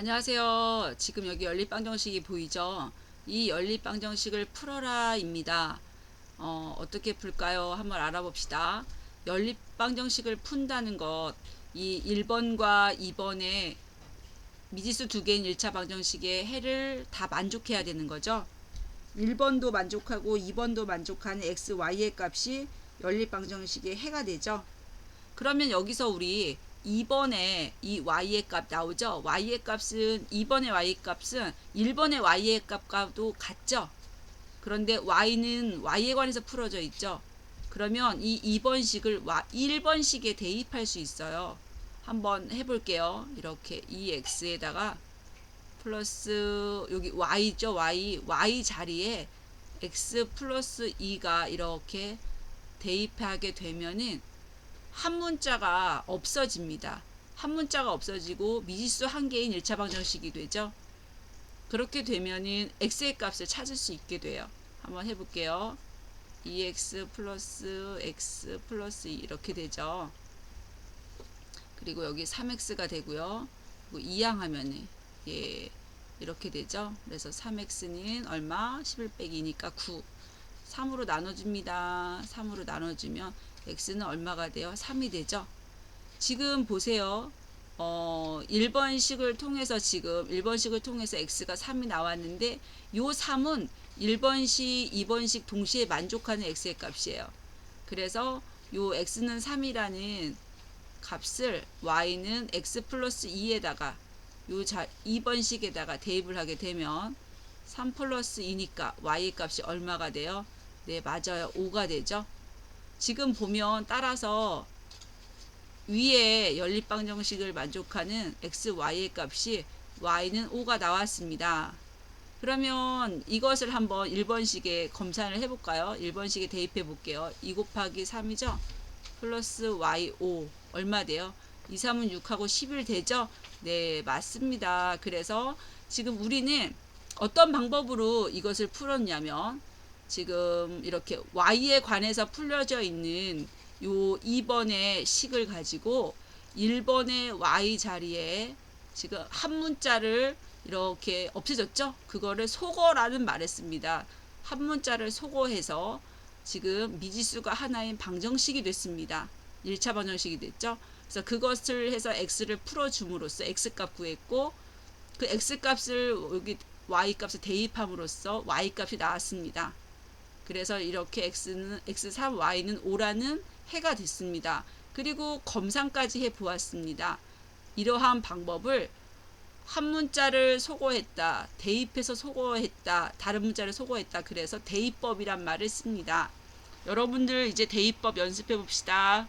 안녕하세요. 지금 여기 연립방정식이 보이죠? 이 연립방정식을 풀어라입니다. 어, 어떻게 풀까요? 한번 알아봅시다. 연립방정식을 푼다는 것, 이 1번과 2번의 미지수 두 개인 1차 방정식의 해를 다 만족해야 되는 거죠. 1번도 만족하고 2번도 만족하는 x, y의 값이 연립방정식의 해가 되죠. 그러면 여기서 우리 2번에 이 y의 값 나오죠. y의 값은 2번의 y 값은 1번의 y의 값과도 같죠. 그런데 y는 y에 관해서 풀어져 있죠. 그러면 이 2번식을 1번식에 대입할 수 있어요. 한번 해볼게요. 이렇게 2x에다가 플러스 여기 y죠. y y 자리에 x 플러스 2가 이렇게 대입하게 되면은 한 문자가 없어집니다. 한 문자가 없어지고 미지수 한 개인 1차 방정식이 되죠. 그렇게 되면은 x의 값을 찾을 수 있게 돼요. 한번 해볼게요. 2x 플러스 x 플러스 2 이렇게 되죠. 그리고 여기 3x가 되고요. 그리고 이항하면은 예 이렇게 되죠. 그래서 3x는 얼마? 11 빼기 2니까 9. 3으로 나눠줍니다. 3으로 나눠주면 x는 얼마가 돼요? 3이 되죠. 지금 보세요. 어, 1번식을 통해서 지금 1번식을 통해서 x가 3이 나왔는데 요 3은 1번식, 2번식 동시에 만족하는 x의 값이에요. 그래서 요 x는 3이라는 값을 y는 x 플러스 2에다가 요 자, 2번식에다가 대입을 하게 되면 3 플러스 2니까 y의 값이 얼마가 돼요? 네, 맞아요. 5가 되죠. 지금 보면 따라서 위에 연립방정식을 만족하는 x, y의 값이 y는 5가 나왔습니다. 그러면 이것을 한번 1번식에 검사를 해볼까요? 1번식에 대입해 볼게요. 2 곱하기 3이죠? 플러스 y 5 얼마 돼요? 2, 3은 6하고 11 되죠? 네, 맞습니다. 그래서 지금 우리는 어떤 방법으로 이것을 풀었냐면 지금 이렇게 y에 관해서 풀려져 있는 요 2번의 식을 가지고 1번의 y 자리에 지금 한 문자를 이렇게 없애졌죠? 그거를 소거라는 말을 씁니다. 한 문자를 소거해서 지금 미지수가 하나인 방정식이 됐습니다. 1차 방정식이 됐죠? 그래서 그것을 해서 x를 풀어줌으로써 x값 구했고 그 x값을 여기 y값을 대입함으로써 y값이 나왔습니다. 그래서 이렇게 x는 x3 y는 5라는 해가 됐습니다. 그리고 검산까지 해 보았습니다. 이러한 방법을 한 문자를 소거했다, 대입해서 소거했다, 다른 문자를 소거했다. 그래서 대입법이란 말을 씁니다. 여러분들 이제 대입법 연습해 봅시다.